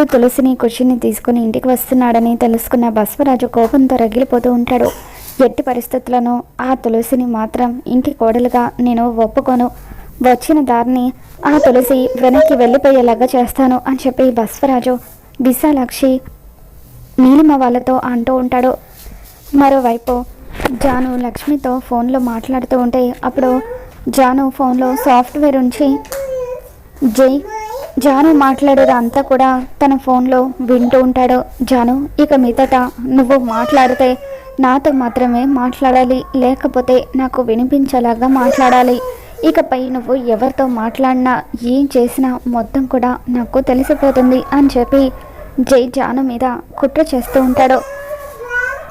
సిద్ధు తులసిని కుషిని తీసుకుని ఇంటికి వస్తున్నాడని తెలుసుకున్న బస్వరాజు కోపంతో రగిలిపోతూ ఉంటాడు. ఎట్టి పరిస్థితులను ఆ తులసిని మాత్రం ఇంటి కోడలుగా నేను ఒప్పుకోను. వచ్చిన దారిని ఆ తులసి వెనక్కి వెళ్ళిపోయేలాగా చేస్తాను అని చెప్పి బస్వరాజు విశాలాక్షి నీలిమ వాళ్ళతో అంటూ ఉంటాడు. మరోవైపు జాను లక్ష్మితో ఫోన్లో మాట్లాడుతూ ఉంటే అప్పుడు జాను ఫోన్లో సాఫ్ట్వేర్ ఉంచి జై జాను మాట్లాడేది అంతా కూడా తన ఫోన్లో వింటూ ఉంటాడు. జాను ఇక మీదట నువ్వు మాట్లాడితే నాతో మాత్రమే మాట్లాడాలి లేకపోతే నాకు వినిపించేలాగా మాట్లాడాలి. ఇకపై నువ్వు ఎవరితో మాట్లాడినా ఏం చేసినా మొత్తం కూడా నాకు తెలిసిపోతుంది అని చెప్పి జై జాను మీద కుట్ర చేస్తూ ఉంటాడు.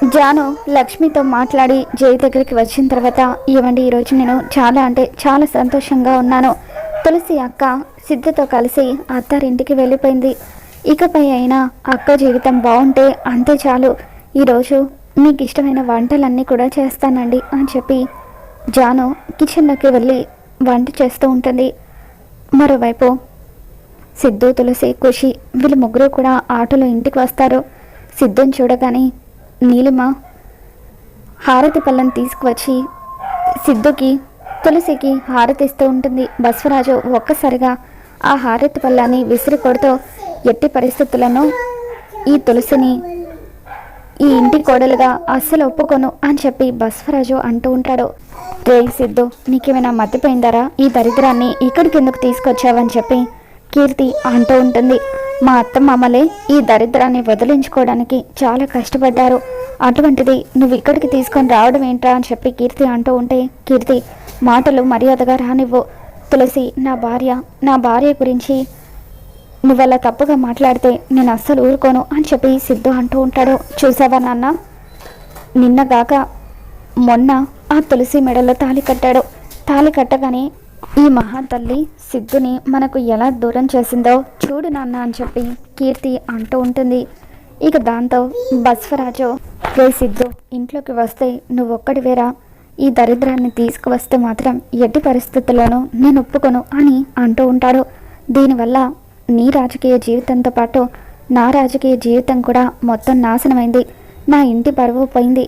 జాను లక్ష్మితో మాట్లాడి జై దగ్గరికి వచ్చిన తర్వాత ఇవ్వండి ఈరోజు నేను చాలా అంటే చాలా సంతోషంగా ఉన్నాను. తులసి అక్క సిద్ధతో కలిసి అత్తారింటికి వెళ్ళిపోయింది. ఇకపై అయినా అక్క జీవితం బాగుంటే అంతే చాలు. ఈరోజు మీకు ఇష్టమైన వంటలన్నీ కూడా చేస్తానండి అని చెప్పి జాను కిచెన్లోకి వెళ్ళి వంట చేస్తూ ఉంటుంది. మరోవైపు సిద్ధు తులసి ఖుషి వీళ్ళు ముగ్గురు కూడా ఆటోలో ఇంటికి వస్తారు. సిద్ధుని చూడగానే నీలిమ హారతి పళ్ళను తీసుకువచ్చి సిద్ధుకి తులసికి హారతి ఇస్తూ ఉంటుంది. బస్వరాజు ఒక్కసారిగా ఆ హారతి పళ్ళని విసిరి కొడుతూ ఎట్టి పరిస్థితులను ఈ తులసిని ఈ ఇంటి కోడలుగా అస్సలు ఒప్పుకోను అని చెప్పి బస్వరాజు అంటూ ఉంటాడు. రే సిద్ధు నీకేమైనా మతిపోయిందరా? ఈ దరిద్రాన్ని ఇక్కడికి ఎందుకు తీసుకొచ్చావని చెప్పి కీర్తి అంటూ ఉంటుంది. మా అత్త మామలే ఈ దరిద్రాన్ని వదిలించుకోవడానికి చాలా కష్టపడ్డారు. అటువంటిది నువ్వు ఇక్కడికి తీసుకొని రావడం ఏంట్రా అని చెప్పి కీర్తి అంటూ ఉంటే కీర్తి మాటలు మర్యాదగా రానివ్వు. తులసి నా భార్య నా భార్య గురించి నువ్వలా తప్పుగా మాట్లాడితే నేను అస్సలు ఊరుకోను అని చెప్పి సిద్ధు అంటూ ఉంటాడు. చూసావా నాన్న? నిన్నగాక మొన్న ఆ తులసి మెడలో తాళి కట్టాడు. తాళి కట్టగానే ఈ మహాతల్లి సిద్ధుని మనకు ఎలా దూరం చేసిందో చూడు నాన్న అని చెప్పి కీర్తి అంటూ ఉంటుంది. ఇక దాంతో బస్వరాజు రే సిద్ధు ఇంట్లోకి వస్తే నువ్వు ఒక్కడివేరా ఈ దరిద్రాన్ని తీసుకువస్తే మాత్రం ఎట్టి పరిస్థితుల్లోనూ నేను ఒప్పుకోను అని అంటూ ఉంటాడు. దీనివల్ల నీ రాజకీయ జీవితంతో పాటు నా రాజకీయ జీవితం కూడా మొత్తం నాశనమైంది. నా ఇంటి పరువు పోయింది.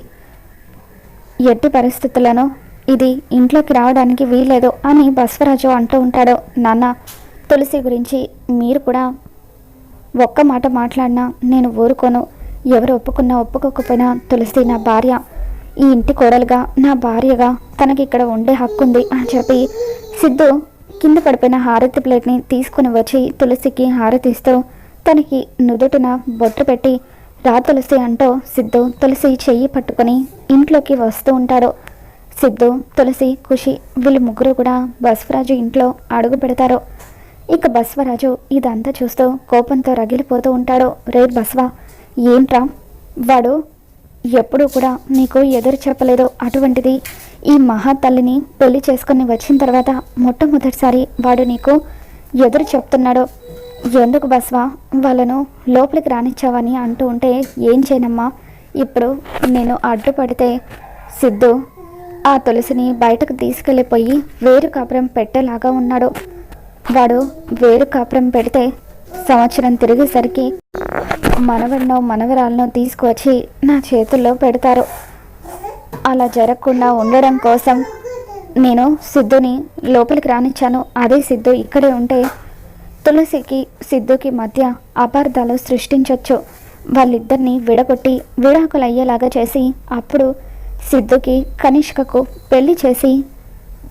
ఎట్టి పరిస్థితులను ఇది ఇంట్లోకి రావడానికి వీల్లేదు అని బస్వరాజు అంటూ ఉంటాడు. నాన్న తులసి గురించి మీరు కూడా ఒక్క మాట మాట్లాడినా నేను ఊరుకోను. ఎవరు ఒప్పుకున్నా ఒప్పుకోకపోయినా తులసి నా భార్య. ఈ ఇంటి కోడలుగా నా భార్యగా తనకి ఇక్కడ ఉండే హక్కు ఉంది అని చెప్పి సిద్ధు కింద పడిపోయిన హారతి ప్లేట్ని తీసుకుని వచ్చి తులసికి హారతిస్తూ తనకి నుదుటిన బొట్టు పెట్టి రా తులసి అంటూ సిద్ధు తులసి చెయ్యి పట్టుకొని ఇంట్లోకి వస్తూ ఉంటాడు. సిద్ధు తులసి ఖుషి వీళ్ళు ముగ్గురు కూడా బస్వరాజు ఇంట్లో అడుగు పెడతారు. ఇక బస్వరాజు ఇదంతా చూస్తూ కోపంతో రగిలిపోతూ ఉంటాడు. రే బస్వా ఏంట్రా? వాడు ఎప్పుడూ కూడా నీకు ఎదురు చెప్పలేదు అటువంటిది. ఈ మహాతల్లిని పెళ్ళి చేసుకుని వచ్చిన తర్వాత మొట్టమొదటిసారి వాడు నీకు ఎదురు చెప్తున్నాడు. ఎందుకు బస్వా వాళ్ళను లోపలికి రానిచ్చావని అంటూ ఉంటే ఏం చేయనమ్మా? ఇప్పుడు నేను అడ్డుపడితే సిద్ధు ఆ తులసిని బయటకు తీసుకెళ్ళిపోయి వేరు కాపురం పెట్టేలాగా ఉన్నాడు. వాడు వేరు కాపురం పెడితే సంవత్సరం తిరిగేసరికి మనవడినో మనవరాలను తీసుకువచ్చి నా చేతుల్లో పెడతారు. అలా జరగకుండా ఉండడం కోసం నేను సిద్ధుని లోపలికి రానిచ్చాను. అదే సిద్ధు ఇక్కడే ఉంటే తులసికి సిద్ధుకి మధ్య అపార్థాలు సృష్టించవచ్చు వాళ్ళిద్దరిని విడగొట్టి విడాకులు అయ్యేలాగా చేసి అప్పుడు సిద్ధుకి కనిష్కకు పెళ్ళి చేసి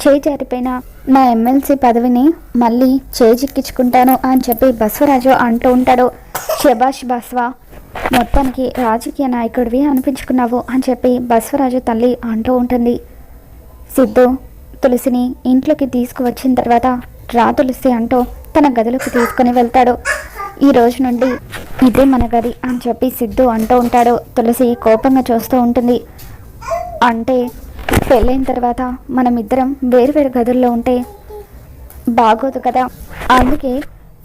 చేజారిపోయిన నా ఎమ్మెల్సీ పదవిని మళ్ళీ చేజిక్కించుకుంటాను అని చెప్పి బస్వరాజు అంటూ ఉంటాడు. శభాష్ బస్వా మొత్తానికి రాజకీయ నాయకుడివి అనిపించుకున్నావు అని చెప్పి బస్వరాజు తల్లి అంటూ ఉంటుంది. సిద్ధు తులసిని ఇంట్లోకి తీసుకువచ్చిన తర్వాత రా తులసి అంటూ తన గదిలోకి తీసుకుని వెళ్తాడు. ఈ రోజు నుండి ఇదే మన గది అని చెప్పి సిద్ధు అంటూ ఉంటాడు. తులసి కోపంగా చూస్తూ ఉంటుంది. అంటే పెళ్ళైన తర్వాత మనం ఇద్దరం వేరువేరు గదుల్లో ఉంటే బాగోదు కదా. అందుకే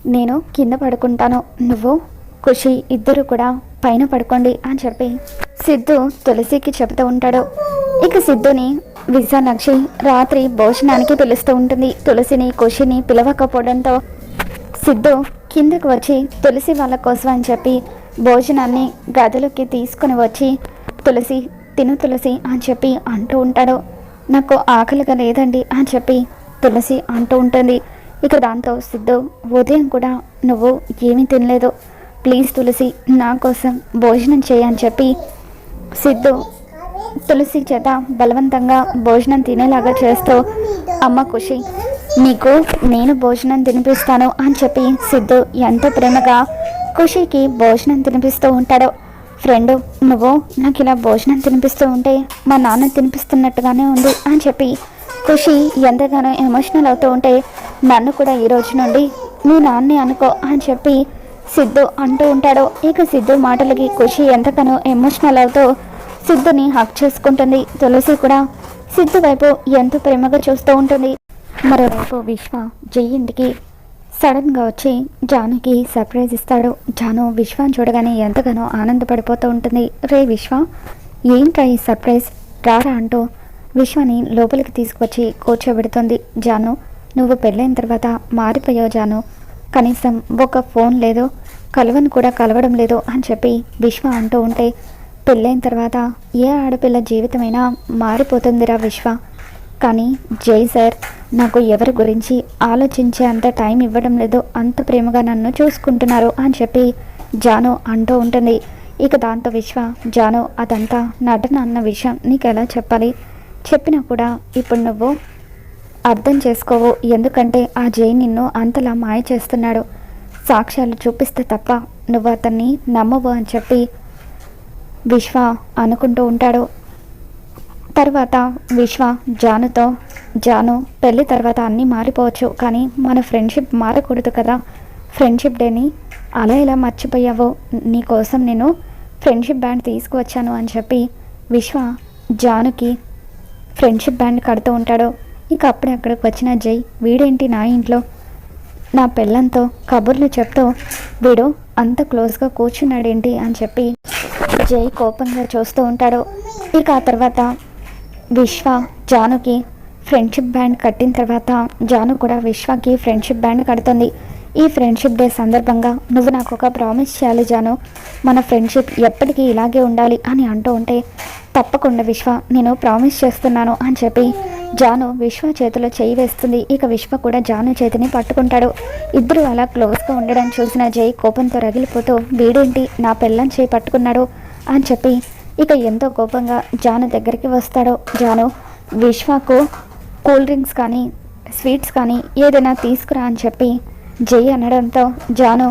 నేను కింద పడుకుంటాను. నువ్వు ఖుషి ఇద్దరు కూడా పైన పడుకోండి అని చెప్పి సిద్ధు తులసికి చెబుతూ ఉంటాడు. ఇక సిద్ధుని విశాలాక్షి రాత్రి భోజనానికి పిలుస్తూ ఉంటుంది. తులసిని ఖుషిని పిలవకపోవడంతో సిద్ధు కిందకు వచ్చి తులసి వాళ్ళ కోసం అని చెప్పి భోజనాన్ని గదిలోకి తీసుకుని వచ్చి తులసి తిను తులసి అని చెప్పి అంటూ ఉంటాడు. నాకు ఆకలిగా లేదండి అని చెప్పి తులసి అంటూ ఉంటుంది. ఇక దాంతో సిద్ధు ఉదయం కూడా నువ్వు ఏమీ తినలేదు. ప్లీజ్ తులసి నా కోసం భోజనం చేయని చెప్పి సిద్ధు తులసి చేత బలవంతంగా భోజనం తినేలాగా చేస్తూ అమ్మ ఖుషి నీకు నేను భోజనం తినిపిస్తాను అని చెప్పి సిద్ధు ఎంతో ప్రేమగా ఖుషికి భోజనం తినిపిస్తూ ఉంటాడు. ఫ్రెండ్ నువ్వు నాకు ఇలా భోజనం తినిపిస్తూ ఉంటే మా నాన్న తినిపిస్తున్నట్టుగానే ఉంది అని చెప్పి ఖుషి ఎంతగానో ఎమోషనల్ అవుతూ ఉంటే నన్ను కూడా ఈ రోజు నుండి మీ నాన్నే అనుకో అని చెప్పి సిద్ధు అంటూ ఉంటాడు. ఇక సిద్ధు మాటలకి ఖుషి ఎంతగానో ఎమోషనల్ అవుతూ సిద్ధుని హక్ చేసుకుంటుంది. తులసి కూడా సిద్ధు వైపు ఎంతో ప్రేమగా చూస్తూ ఉంటుంది. మరోవైపు విశ్వ జై సడన్గా వచ్చి జానుకి సర్ప్రైజ్ ఇస్తాడు. జాను విశ్వాన్ని చూడగానే ఎంతగానో ఆనందపడిపోతూ ఉంటుంది. రే విశ్వ ఏంట్రా ఈ సర్ప్రైజ్? రారా అంటూ విశ్వని లోపలికి తీసుకొచ్చి కూర్చోబెడుతుంది. జాను నువ్వు పెళ్ళైన తర్వాత మారిపోయావు జాను. కనీసం ఒక ఫోన్ లేదు కలవను కూడా కలవడం లేదు అని చెప్పి విశ్వ అంటూ ఉంటే పెళ్ళైన తర్వాత ఏ ఆడపిల్ల జీవితమైనా మారిపోతుందిరా విశ్వ. కానీ జై సార్ నాకు ఎవరి గురించి ఆలోచించే అంత టైం ఇవ్వడం లేదు. అంత ప్రేమగా నన్ను చూసుకుంటున్నారు అని చెప్పి జాను అంటూ ఉంటుంది. ఇక దాంతో విశ్వ జాను అదంతా నటన అన్న విషయం నీకు ఎలా చెప్పాలి? చెప్పినా కూడా ఇప్పుడు నువ్వు అర్థం చేసుకోవు. ఎందుకంటే ఆ జై నిన్ను అంతలా మాయ చేస్తున్నాడు. సాక్ష్యాలు చూపిస్తే తప్ప నువ్వు అతన్ని నమ్మవు అని చెప్పి విశ్వ అనుకుంటూ ఉంటాడు. తర్వాత విశ్వ జానుతో జాను పెళ్ళి తర్వాత అన్నీ మారిపోవచ్చు కానీ మన ఫ్రెండ్షిప్ మారకూడదు కదా. ఫ్రెండ్షిప్ డేని అలా ఇలా మర్చిపోయావో నీకోసం నేను ఫ్రెండ్షిప్ బ్యాండ్ తీసుకువచ్చాను అని చెప్పి విశ్వ జానుకి ఫ్రెండ్షిప్ బ్యాండ్ కడుతూ ఉంటాడు. ఇక అప్పుడే అక్కడికి వచ్చిన జై వీడేంటి నా ఇంట్లో? నా పిల్లంతో కబుర్లు చెప్తూ వీడు అంత క్లోజ్గా కూర్చున్నాడేంటి? అని చెప్పి జై కోపంగా చూస్తూ ఉంటాడు. ఇక ఆ తర్వాత విశ్వ జానుకి ఫ్రెండ్షిప్ బ్యాండ్ కట్టిన తర్వాత జాను కూడా విశ్వకి ఫ్రెండ్షిప్ బ్యాండ్ కడుతుంది. ఈ ఫ్రెండ్షిప్ డే సందర్భంగా నువ్వు నాకు ఒక ప్రామిస్ చేయాలి జాను. మన ఫ్రెండ్షిప్ ఎప్పటికీ ఇలాగే ఉండాలి అని అంటూ ఉంటే తప్పకుండా విశ్వ నేను ప్రామిస్ చేస్తున్నాను అని చెప్పి జాను విశ్వ చేతిలో చేయి వేస్తుంది. ఇక విశ్వ కూడా జాను చేతిని పట్టుకుంటాడు. ఇద్దరు అలా క్లోజ్గా ఉండడం చూసిన జై కోపంతో రగిలిపోతూ వీడేంటి నా పిల్లని చేయి పట్టుకున్నాడు? అని చెప్పి ఇక ఎంతో కోపంగా జాను దగ్గరికి వస్తాడు. జాను విశ్వకు కూల్ డ్రింక్స్ కానీ స్వీట్స్ కానీ ఏదైనా తీసుకురా అని చెప్పి జై అనడంతో జాను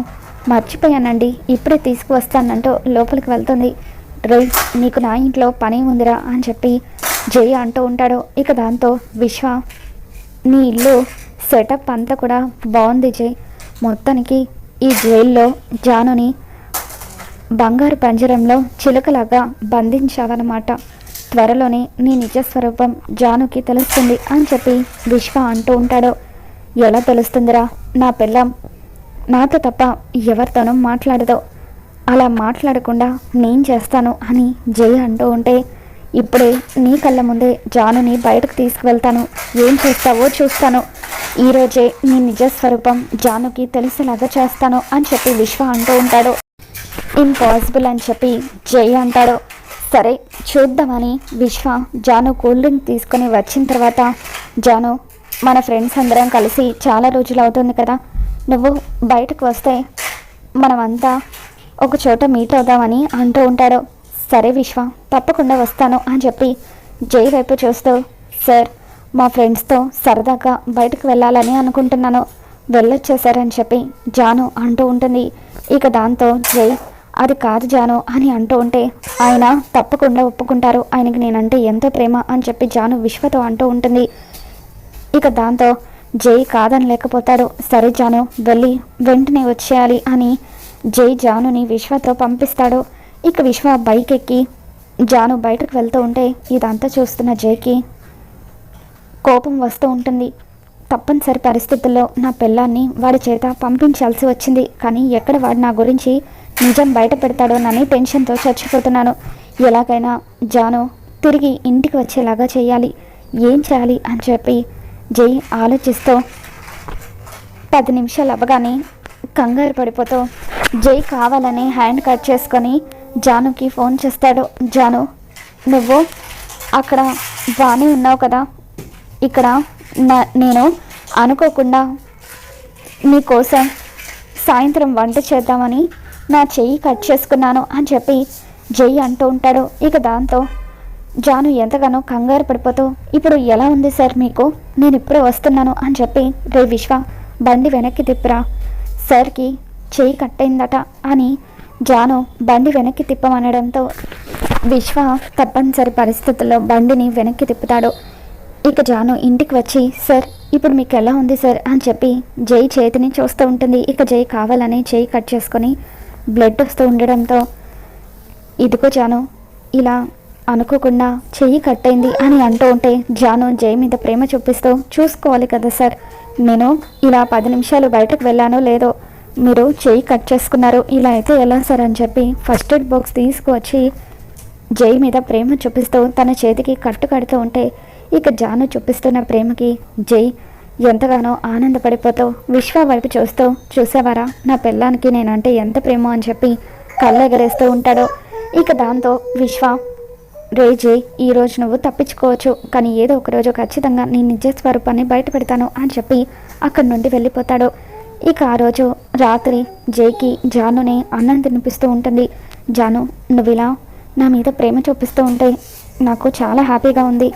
మర్చిపోయానండి ఇప్పుడే తీసుకువస్తానంటూ లోపలికి వెళ్తుంది. రే నీకు నా ఇంట్లో పని ఉందిరా అని చెప్పి జై అంటూ ఉంటాడు. ఇక దాంతో విశ్వ నీ ఇల్లు సెటప్ అంతా కూడా బాగుంది జై. మొత్తానికి ఈ జైల్లో జానుని బంగారు పంజరంలో చిలుకలాగా బంధించావన్నమాట. త్వరలోనే నీ నిజస్వరూపం జానుకి తెలుస్తుంది అని చెప్పి విశ్వ అంటూ ఉంటాడు. ఎలా తెలుస్తుందిరా? నా పిల్లం నాతో తప్ప ఎవరితోనూ మాట్లాడదు. అలా మాట్లాడకుండా నేను చేస్తాను అని జై అంటూ ఉంటే ఇప్పుడే నీ కళ్ళ ముందే జానుని బయటకు తీసుకువెళ్తాను. ఏం చేస్తావో చూస్తాను. ఈరోజే నీ నిజస్వరూపం జానుకి తెలిసేలాగా చేస్తాను అని చెప్పి విశ్వ అంటూ ఉంటాడు. ఇంపాసిబుల్ అని చెప్పి జై అంటాడు. సరే చూద్దామని విశ్వ జాను కూల్ డ్రింక్ తీసుకొని వచ్చిన తర్వాత జాను మన ఫ్రెండ్స్ అందరం కలిసి చాలా రోజులు అవుతుంది కదా నువ్వు బయటకు వస్తే మనమంతా ఒక చోట మీట్ అవుదామని అంటూ ఉంటాడు. సరే విశ్వ తప్పకుండా వస్తాను అని చెప్పి జై వైపు చూస్తూ సార్ మా ఫ్రెండ్స్తో సరదాగా బయటకు వెళ్ళాలని అనుకుంటున్నాను. వెళ్ళొచ్చేసారని చెప్పి జాను అంటూ ఉంటుంది. ఇక దాంతో జై అది కాదు జాను అని అంటూ ఉంటే ఆయన తప్పకుండా ఒప్పుకుంటారు. ఆయనకి నేనంటే ఎంతో ప్రేమ అని చెప్పి జాను విశ్వతో అంటూ ఉంటుంది. ఇక దాంతో జై కాదని లేకపోతాడు సరే జాను వెళ్ళి వెంటనే వచ్చేయాలి అని జై జానుని విశ్వతో పంపిస్తాడు. ఇక విశ్వ బైక్ ఎక్కి జాను బయటకు వెళ్తూ ఉంటే ఇదంతా చూస్తున్న జైకి కోపం వస్తూ ఉంటుంది. తప్పనిసరి పరిస్థితుల్లో నా పిల్లాన్ని వాడి చేత పంపించాల్సి వచ్చింది. కానీ ఎక్కడ వాడు నా గురించి నిజం బయట పెడతాడోనని టెన్షన్తో చచ్చిపోతున్నాను. ఎలాగైనా జాను తిరిగి ఇంటికి వచ్చేలాగా చేయాలి. ఏం చేయాలి అని చెప్పి జై ఆలోచిస్తూ పది నిమిషాలు అవ్వగానే కంగారు పడిపోతూ జై కావాలని హ్యాండ్ కట్ చేసుకొని జానుకి ఫోన్ చేస్తాడు. జాను నువ్వు అక్కడ బాగానే ఉన్నావు కదా. ఇక్కడ నా నేను అనుకోకుండా నీకోసం సాయంత్రం వంట చేద్దామని నా చెయ్యి కట్ చేసుకున్నాను అని చెప్పి జై అంటూ ఉంటాడు. ఇక దాంతో జాను ఎంతగానో కంగారు పడిపోతూ ఇప్పుడు ఎలా ఉంది సార్ మీకు? నేను ఇప్పుడే వస్తున్నాను అని చెప్పి రే విశ్వ బండి వెనక్కి తిప్పురా. సార్కి చెయ్యి కట్టయిందట అని జాను బండి వెనక్కి తిప్పమనడంతో విశ్వ తప్పనిసరి పరిస్థితుల్లో బండిని వెనక్కి తిప్పుతాడు. ఇక జాను ఇంటికి వచ్చి సార్ ఇప్పుడు మీకు ఎలా ఉంది సార్? అని చెప్పి జై చేతిని చూస్తూ ఉంటుంది. ఇక జై కావాలని చేయి కట్ చేసుకొని బ్లడ్ వస్తూ ఉండడంతో ఇదిగో జాను ఇలా అనుకోకుండా చెయ్యి కట్టయింది అని అంటూ ఉంటే జాను జై మీద ప్రేమ చూపిస్తూ చూసుకోవాలి కదా సార్ నేను ఇలా పది నిమిషాలు బయటకు వెళ్ళానో లేదో మీరు చెయ్యి కట్ చేసుకున్నారు ఇలా అయితే ఎలా సార్ అని చెప్పి ఫస్ట్ ఎయిడ్ బాక్స్ తీసుకువచ్చి జై మీద ప్రేమ చూపిస్తూ తన చేతికి కట్టు కడుతూ ఉంటే ఇక జాను చూపిస్తున్న ప్రేమకి జై ఎంతగానో ఆనందపడిపోతూ విశ్వ వైపు చూస్తూ చూసేవారా? నా పిల్లానికి నేనంటే ఎంత ప్రేమో అని చెప్పి కళ్ళెగరేస్తూ ఉంటాడో. ఇక దాంతో విశ్వ రేజే ఈరోజు ఈ రోజు నువ్వు తప్పించుకోవచ్చు కానీ ఏదో ఒక రోజు ఖచ్చితంగా నీ నిజ స్వరూపాన్ని బయట పెడతాను అని చెప్పి అక్కడి నుండి వెళ్ళిపోతాడు. ఇక ఆ రోజు రాత్రి జైకి జానునే అన్నం తినిపిస్తూ ఉంటుంది. జాను నువ్వు ఇలా నా మీద ప్రేమ చూపిస్తూ ఉంటే నాకు చాలా హ్యాపీగా ఉంది.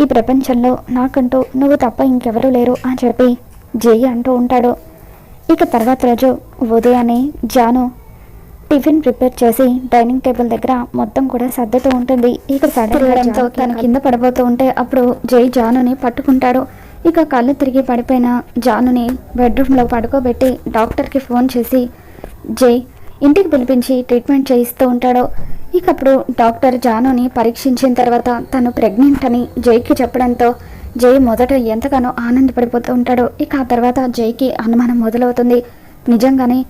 ఈ ప్రపంచంలో నాకంటూ నువ్వు తప్ప ఇంకెవరూ లేరు అని చెప్పి జై అంటూ ఉంటాడు. ఇక తర్వాత రోజు ఉదయాన్నే జాను టిఫిన్ ప్రిపేర్ చేసి డైనింగ్ టేబుల్ దగ్గర మొత్తం కూడా సర్దుతూ ఉంటుంది. ఇక సడన్గా తను కింద పడబోతూ ఉంటే అప్పుడు జై జానుని పట్టుకుంటాడు. ఇక కళ్ళు తిరిగి పడిపోయిన జానుని బెడ్రూమ్లో పడుకోబెట్టి డాక్టర్కి ఫోన్ చేసి జై ఇంటికి పిలిపించి ట్రీట్మెంట్ చేయిస్తూ ఉంటాడు. ఇకప్పుడు డాక్టర్ జానుని పరీక్షించిన తర్వాత తను ప్రెగ్నెంట్ అని జైకి చెప్పడంతో జై మొదట ఎంతగానో ఆనందపడిపోతూ ఉంటాడు. ఇక ఆ తర్వాత జైకి అనుమానం మొదలవుతుంది. నిజంగానే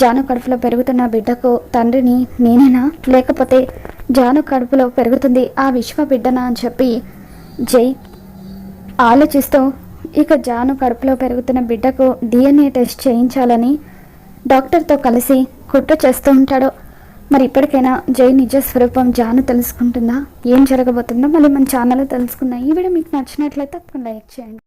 జాను కడుపులో పెరుగుతున్న బిడ్డకు తండ్రిని నేనేనా? లేకపోతే జాను కడుపులో పెరుగుతుంది ఆ విశ్వ బిడ్డనా అని చెప్పి జై ఆలోచిస్తూ ఇక జాను కడుపులో పెరుగుతున్న బిడ్డకు డిఎన్ఏ టెస్ట్ చేయించాలని డాక్టర్తో కలిసి కుట్ర చేస్తూ ఉంటాడు. మరి ఇప్పటికైనా జై నిజ స్వరూపం జాను తెలుసుకుంటుందా? ఏం జరగబోతుందో మళ్ళీ మన ఛానల్లో తెలుసుకుందాం. ఈ వీడియో మీకు నచ్చినట్లయితే తప్పకుండా లైక్ చేయండి.